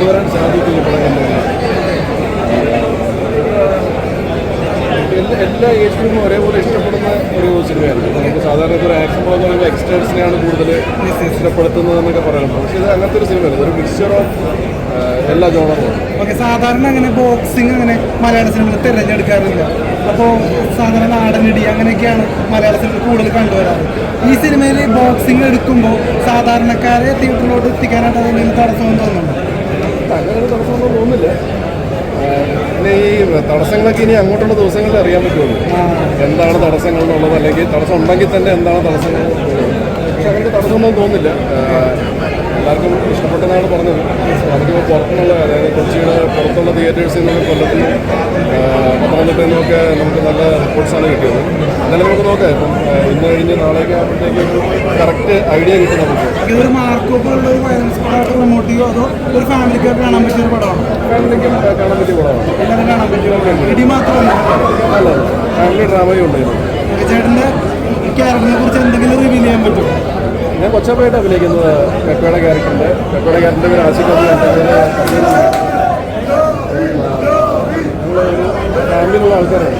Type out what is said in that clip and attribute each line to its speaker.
Speaker 1: കൊണ്ടുവരാൻ സാധിക്കും എല്ലാ ഏജ് ഗ്രൂപ്പും ഒരേപോലെ ഇഷ്ടപ്പെടുന്ന ഒരു സിനിമയാണ് നമുക്ക് സാധാരണ ഒരു ആക്ഷൻ പടം എന്ന് പറയുമ്പോൾ യങ്സ്റ്റേഴ്സിനെയാണ് കൂടുതൽ ഇഷ്ടപ്പെടുത്തുന്നത് എന്നൊക്കെ പറയാറുണ്ട്. പക്ഷേ ഇത് അങ്ങനത്തെ ഒരു സിനിമയല്ല. ഇതൊരു മിക്സ്ചർ ഓഫ് എല്ലാ ജോണറും
Speaker 2: ഓക്കെ സാധാരണ അങ്ങനെ ബോക്സിങ് അങ്ങനെ മലയാള സിനിമയിൽ തിരഞ്ഞെടുക്കാറില്ല. അപ്പോൾ സാധാരണ നാടനടി അങ്ങനെയൊക്കെയാണ് മലയാള സിനിമ കൂടുതൽ കണ്ടുവരാറ്. ഈ സിനിമയിൽ ബോക്സിങ് എടുക്കുമ്പോൾ സാധാരണക്കാരെ തിയേറ്ററിലോട്ട് എത്തിക്കാനായിട്ട് അതെന്തെങ്കിലും തടസ്സമെന്ന് തോന്നുന്നു
Speaker 1: അങ്ങനെ തടസ്സമൊന്നും തോന്നുന്നില്ല പിന്നെ ഈ തടസ്സങ്ങളൊക്കെ ഇനി അങ്ങോട്ടുള്ള ദിവസങ്ങളിൽ അറിയാൻ പറ്റുള്ളൂ. എന്താണ് തടസ്സങ്ങൾ എന്നുള്ളത് അല്ലെങ്കിൽ തടസ്സം ഉണ്ടെങ്കിൽ തന്നെ എന്താണ് തടസ്സങ്ങൾ.
Speaker 2: പക്ഷെ
Speaker 1: അങ്ങനത്തെ തടസ്സമൊന്നും തോന്നുന്നില്ല. എല്ലാവർക്കും ഇഷ്ടപ്പെട്ടതാണ് പറഞ്ഞത്. നമുക്കിപ്പോൾ പുറത്തുനിന്നുള്ള അതായത് കൊച്ചിയുടെ പുറത്തുള്ള തിയേറ്റേഴ്സിൽ നിന്നും കൊല്ലത്തിൽ പത്തനംതിട്ടയിൽ നിന്നൊക്കെ നമുക്ക് നല്ല റിപ്പോർട്ട്സാണ് കിട്ടിയത്. എന്നാലും നമുക്ക് നോക്കാം. ഇപ്പം ഇന്ന് കഴിഞ്ഞ് നാളേക്ക് ആകുമ്പോഴത്തേക്ക് ഒരു കറക്റ്റ് ഐഡിയ കിട്ടും നമുക്ക്.
Speaker 2: അതോ ഒരു ഫാമിലിക്ക് കാണാൻ പറ്റിയ ഒരു പടമാണ്?
Speaker 1: ഫാമിലിക്ക് കാണാൻ പറ്റിയ പടമാണ്?
Speaker 2: എല്ലാവരും കാണാൻ പറ്റിയ ഇടി
Speaker 1: അല്ല ഫാമിലി ഡ്രാമയും ഉണ്ടായിരുന്നു.
Speaker 2: ചേട്ടന്റെ ക്യാരക്ടറിനെ കുറിച്ച് എന്തെങ്കിലും റിവീൽ ചെയ്യാൻ പറ്റുമോ?
Speaker 1: ഞാൻ കൊച്ചപ്പായിട്ട് അഭിനയിക്കുന്നത് പെപ്പയുടെ ക്യാരക്ടറുണ്ട് പെപ്പയുടെ ക്യാരക്ടറിന്റെ പേര് ആശിക്ക് ഫാമിലിയിലുള്ള ആൾക്കാരാണ്.